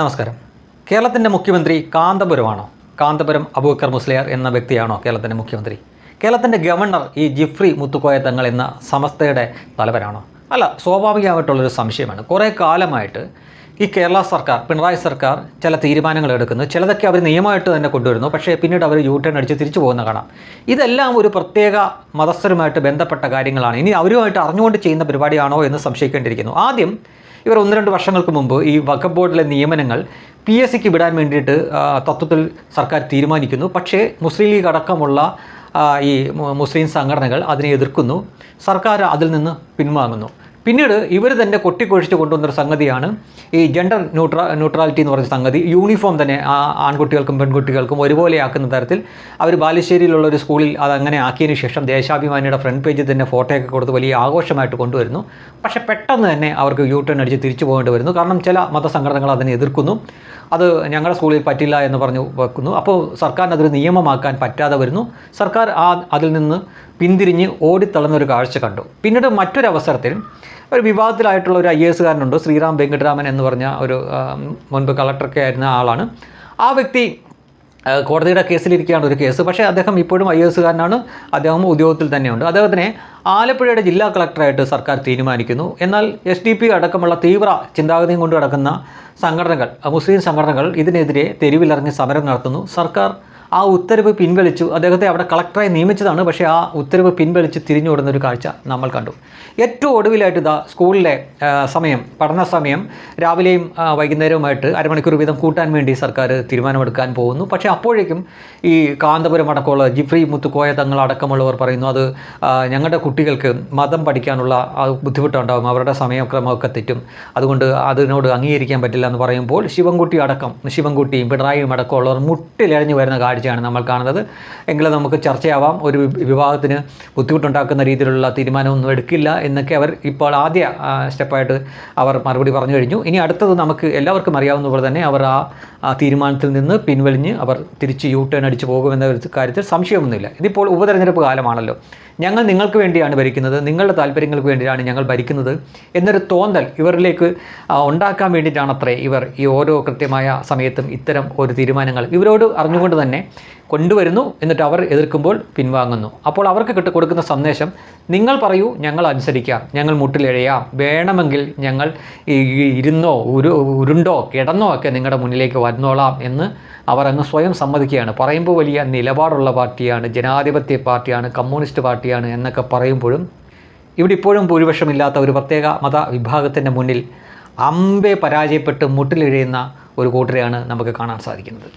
നമസ്കാരം. കേരളത്തിന്റെ മുഖ്യമന്ത്രി കാന്തപുരമാണോ? കാന്തപുരം അബൂക്കർ മുസ്ലിയാർ എന്ന വ്യക്തിയാണോ കേരളത്തിന്റെ മുഖ്യമന്ത്രി? കേരളത്തിന്റെ ഗവർണർ ഈ ജിഫ്രി മുത്തുക്കോയ തങ്ങൾ എന്ന സമസ്തയുടെ തലവരാണോ അല്ല സ്വാഭാവികമായിട്ടുള്ളൊരു സംശയമാണ്. കുറേ കാലമായിട്ട് ഈ കേരള സർക്കാർ പിണറായി സർക്കാർ ചില തീരുമാനങ്ങൾ എടുക്കുന്നു. ചിലതൊക്കെ അവർ നിയമമായിട്ട് തന്നെ കൊണ്ടുവരുന്നു. പക്ഷേ പിന്നീട് അവർ യൂ ടേൺ അടിച്ച് തിരിച്ചു പോകുന്ന കാണാം. ഇതെല്ലാം ഒരു പ്രത്യേക മതസ്ഥരുമായിട്ട് ബന്ധപ്പെട്ട കാര്യങ്ങളാണ്. ഇനി അവരുമായിട്ട് അറിഞ്ഞുകൊണ്ട് ചെയ്യുന്ന പരിപാടിയാണോ എന്ന് സംശയിക്കേണ്ടിയിരിക്കുന്നു. ആദ്യം ഇവർ ഒന്ന് രണ്ട് വർഷങ്ങൾക്ക് മുമ്പ് ഈ വഖഫ് ബോർഡിലെ നിയമനങ്ങൾ പി എസ് സിക്ക് വിടാൻ വേണ്ടിയിട്ട് തത്വത്തിൽ സർക്കാർ തീരുമാനിക്കുന്നു. പക്ഷേ മുസ്ലിം ലീഗ് അടക്കമുള്ള ഈ മുസ്ലിം സംഘടനകൾ അതിനെ എതിർക്കുന്നു. സർക്കാർ അതിൽ നിന്ന് പിൻവാങ്ങുന്നു. പിന്നീട് ഇവർ തന്നെ കൊട്ടിക്കൊഴിച്ച് കൊണ്ടുവന്നൊരു സംഗതിയാണ് ഈ ജെൻഡർ ന്യൂട്രാ ന്യൂട്രാലിറ്റി എന്ന് പറഞ്ഞ സംഗതി. യൂണിഫോം തന്നെ ആൺകുട്ടികൾക്കും പെൺകുട്ടികൾക്കും ഒരുപോലെ ആക്കുന്ന തരത്തിൽ അവർ ബാലുശ്ശേരിയിലുള്ള ഒരു സ്കൂളിൽ അത് അങ്ങനെ ആക്കിയതിന് ശേഷം ദേശാഭിമാനിയുടെ ഫ്രണ്ട് പേജിൽ തന്നെ ഫോട്ടോയൊക്കെ കൊടുത്ത് വലിയ ആഘോഷമായിട്ട് കൊണ്ടുവരുന്നു. പക്ഷേ പെട്ടെന്ന് തന്നെ അവർക്ക് യൂ ടേൺ അടിച്ച് തിരിച്ചു പോകേണ്ടി വരുന്നു. കാരണം ചില മതസംഘടനകൾ അതിനെ എതിർക്കുന്നു. അത് ഞങ്ങളുടെ സ്കൂളിൽ പറ്റില്ല എന്ന് പറഞ്ഞു വെക്കുന്നു. അപ്പോൾ സർക്കാരിന് അതൊരു നിയമമാക്കാൻ പറ്റാതെ വരുന്നു. സർക്കാർ ആ അതിൽ നിന്ന് പിന്തിരിഞ്ഞ് ഒരു കാഴ്ച കണ്ടു. പിന്നീട് മറ്റൊരു അവസരത്തിൽ ഒരു വിവാദത്തിലായിട്ടുള്ള ഒരു ഐ എ എസുകാരനുണ്ട് ശ്രീറാം വെങ്കട്ടരാമൻ എന്ന് പറഞ്ഞ ഒരു മുൻപ് കളക്ടറൊക്കെ ആയിരുന്ന ആളാണ്. ആ വ്യക്തി കോടതിയുടെ കേസിലിരിക്കുകയാണ് ഒരു കേസ്. പക്ഷേ അദ്ദേഹം ഇപ്പോഴും ഐ എസ് കാരനാണ് അദ്ദേഹം ഉദ്യോഗത്തിൽ തന്നെയുണ്ട്. അദ്ദേഹത്തിനെ ആലപ്പുഴയുടെ ജില്ലാ കളക്ടറായിട്ട് സർക്കാർ തീരുമാനിക്കുന്നു. എന്നാൽ എസ് ഡി പി അടക്കമുള്ള തീവ്ര ചിന്താഗതിയും കൊണ്ട് കിടക്കുന്ന സംഘടനകൾ മുസ്ലിം സംഘടനകൾ ഇതിനെതിരെ തെരുവിലിറങ്ങി സമരം നടത്തുന്നു. സർക്കാർ ആ ഉത്തരവ് പിൻവലിച്ചു. അദ്ദേഹത്തെ അവിടെ കളക്ടറായി നിയമിച്ചതാണ്. പക്ഷേ ആ ഉത്തരവ് പിൻവലിച്ച് തിരിഞ്ഞോടുന്ന ഒരു കാഴ്ച നമ്മൾ കണ്ടു. ഏറ്റവും ഒടുവിലായിട്ട് ഇതാ സ്കൂളിലെ സമയം പഠന സമയം രാവിലെയും വൈകുന്നേരവുമായിട്ട് അരമണിക്കൂർ വീതം കൂട്ടാൻ വേണ്ടി സർക്കാർ തീരുമാനമെടുക്കാൻ പോകുന്നു. പക്ഷേ അപ്പോഴേക്കും ഈ കാന്തപുരം അടക്കമുള്ള ജിഫ്രി മുത്തുക്കോയ തങ്ങൾ അടക്കമുള്ളവർ പറയുന്നു അത് ഞങ്ങളുടെ കുട്ടികൾക്ക് മതം പഠിക്കാനുള്ള ബുദ്ധിമുട്ടുണ്ടാകും. അവരുടെ സമയക്രമമൊക്കെ തെറ്റും. അതുകൊണ്ട് അതിനോട് അംഗീകരിക്കാൻ പറ്റില്ല എന്ന് പറയുമ്പോൾ ശിവൻകുട്ടി അടക്കം ശിവൻകുട്ടിയും പിണറായിയും അടക്കമുള്ളവർ മുട്ടിലിഴഞ്ഞു വരുന്ന കാഴ്ചയാണ് നമ്മൾ കാണുന്നത്. എങ്കിലും നമുക്ക് ചർച്ചയാവാം. ഒരു വിഭാഗത്തിന് ബുദ്ധിമുട്ടുണ്ടാക്കുന്ന രീതിയിലുള്ള തീരുമാനമൊന്നും എടുക്കില്ല എന്നൊക്കെ അവർ ഇപ്പോൾ ആദ്യ സ്റ്റെപ്പായിട്ട് അവർ മറുപടി പറഞ്ഞു കഴിഞ്ഞു. ഇനി അടുത്തത് നമുക്ക് എല്ലാവർക്കും അറിയാവുന്ന പോലെ തന്നെ അവർ ആ തീരുമാനത്തിൽ നിന്ന് പിൻവലിഞ്ഞ് അവർ തിരിച്ച് യൂ ടേൺ അടിച്ച് പോകുമെന്ന കാര്യത്തിൽ സംശയമൊന്നുമില്ല. ഇതിപ്പോൾ ഉപതെരഞ്ഞെടുപ്പ് കാലമാണല്ലോ. ഞങ്ങൾ നിങ്ങൾക്ക് വേണ്ടിയാണ് ഭരിക്കുന്നത് നിങ്ങളുടെ താല്പര്യങ്ങൾക്ക് വേണ്ടിയാണ് ഞങ്ങൾ ഭരിക്കുന്നത് എന്നൊരു തോന്നൽ ഇവരിലേക്ക് ഉണ്ടാക്കാൻ വേണ്ടിയിട്ടാണത്രേ ഇവർ ഈ ഓരോ കൃത്യമായ സമയത്തും ഇത്തരം ഒരു തീരുമാനങ്ങൾ. ഇവരോട് അറിഞ്ഞുകൊണ്ട് തന്നെ കൊണ്ടുവരുന്നു എന്നിട്ട് അവർ എതിർക്കുമ്പോൾ പിൻവാങ്ങുന്നു. അപ്പോൾ അവർക്ക് കിട്ട കൊടുക്കുന്ന സന്ദേശം നിങ്ങൾ പറയൂ ഞങ്ങൾ അനുസരിക്കാം ഞങ്ങൾ മുട്ടിലെഴയാം വേണമെങ്കിൽ ഞങ്ങൾ ഇരുന്നോ ഉരു ഉരുണ്ടോ കിടന്നോ ഒക്കെ നിങ്ങളുടെ മുന്നിലേക്ക് വന്നോളാം എന്ന് അവർ അങ്ങ് സ്വയം സമ്മതിക്കുകയാണ്. പറയുമ്പോൾ വലിയ നിലപാടുള്ള പാർട്ടിയാണ് ജനാധിപത്യ പാർട്ടിയാണ് കമ്മ്യൂണിസ്റ്റ് പാർട്ടിയാണ് എന്നൊക്കെ പറയുമ്പോഴും ഇവിടെ ഇപ്പോഴും ഭൂരിപക്ഷമില്ലാത്ത ഒരു പ്രത്യേക മത വിഭാഗത്തിന്റെ മുന്നിൽ അമ്പെ പരാജയപ്പെട്ട് മുട്ടിലിഴയുന്ന ഒരു കൂട്ടരെയാണ് നമുക്ക് കാണാൻ സാധിക്കുന്നത്.